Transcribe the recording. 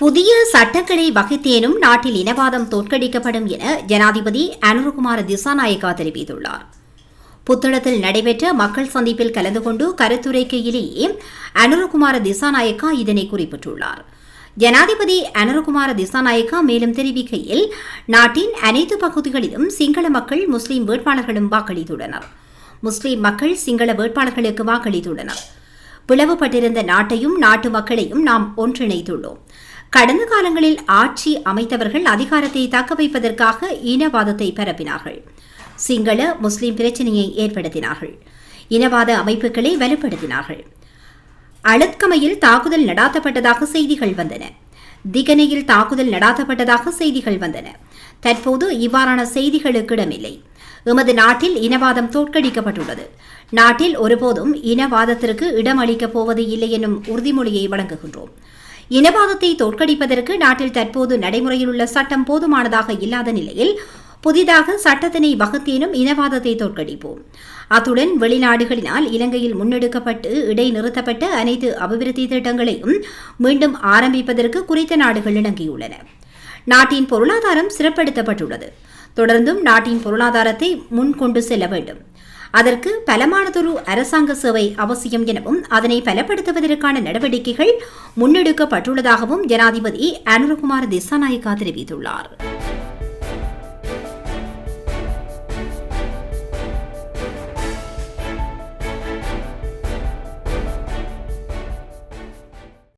புதிய சட்டங்களை வகுத்தேனும் நாட்டில் இனவாதம் தோற்கடிக்கப்படும் என ஜனாதிபதி அனுருகுமார திசாநாயக்கா தெரிவித்துள்ளார். புத்தளத்தில் நடைபெற்ற மக்கள் சந்திப்பில் கலந்து கொண்டு கருத்துரைக்கையிலேயே அனுருகுமார திசாநாயக்கா இதனை குறிப்பிட்டுள்ளார். ஜனாதிபதி அனுருகுமார திசாநாயக்கா மேலும் தெரிவிக்கையில் நாட்டின் அனைத்து பகுதிகளிலும் சிங்கள மக்கள் முஸ்லிம் வேட்பாளர்களும் வாக்களித்துள்ளனர். முஸ்லிம் மக்கள் சிங்கள வேட்பாளர்களுக்கு வாக்களித்துள்ளனர். பிளவுபட்டிருந்த நாட்டையும் நாட்டு மக்களையும் நாம் ஒன்றிணைத்துள்ளோம். கடந்த காலங்களில் ஆட்சி அமைத்தவர்கள் அதிகாரத்தை தக்க வைப்பதற்காக இனவாதத்தை பரப்பினார்கள். சிங்கள முஸ்லிம் பிரச்சனையை ஏற்படுத்தினார்கள். இனவாத அமைப்புகளை வலுப்படுத்தினார்கள். அளத்கமையில் தாக்குதல் நடாத்தப்பட்டதாக செய்திகள் வந்தன. திகனையில் தாக்குதல் நடாத்தப்பட்டதாக செய்திகள் வந்தன. தற்போது இவ்வாறான செய்திகளுக்கு இடமில்லை. எமது நாட்டில் இனவாதம் தோற்கடிக்கப்பட்டுள்ளது. நாட்டில் ஒருபோதும் இனவாதத்திற்கு இடமளிக்கப் போவது இல்லை என்னும் உறுதிமொழியை வழங்குகின்றோம். இனவாதத்தை தோற்கடிப்பதற்கு நாட்டில் தற்போது நடைமுறையில் உள்ள சட்டம் போதுமானதாக இல்லாத நிலையில் புதிதாக சட்டத்தினை வகுத்தேனும் இனவாதத்தை தோற்கடிப்போம். அத்துடன் வெளிநாடுகளினால் இலங்கையில் முன்னெடுக்கப்பட்டு இடைநிறுத்தப்பட்ட அனைத்து அபிவிருத்தி திட்டங்களையும் மீண்டும் ஆரம்பிப்பதற்கு குறித்த நாடுகள் இணங்கியுள்ளன. நாட்டின் பொருளாதாரம் சிறப்படுத்தப்பட்டுள்ளது. தொடர்ந்தும் நாட்டின் பொருளாதாரத்தை முன் கொண்டு செல்ல வேண்டும். அதற்கு பலமானதொரு அரசாங்க சேவை அவசியம் எனவும் அதனை பலப்படுத்துவதற்கான நடவடிக்கைகள் முன்னெடுக்கப்பட்டுள்ளதாகவும் ஜனாதிபதி அனுரகுமார் திசாநாயக்கா தெரிவித்துள்ளார்.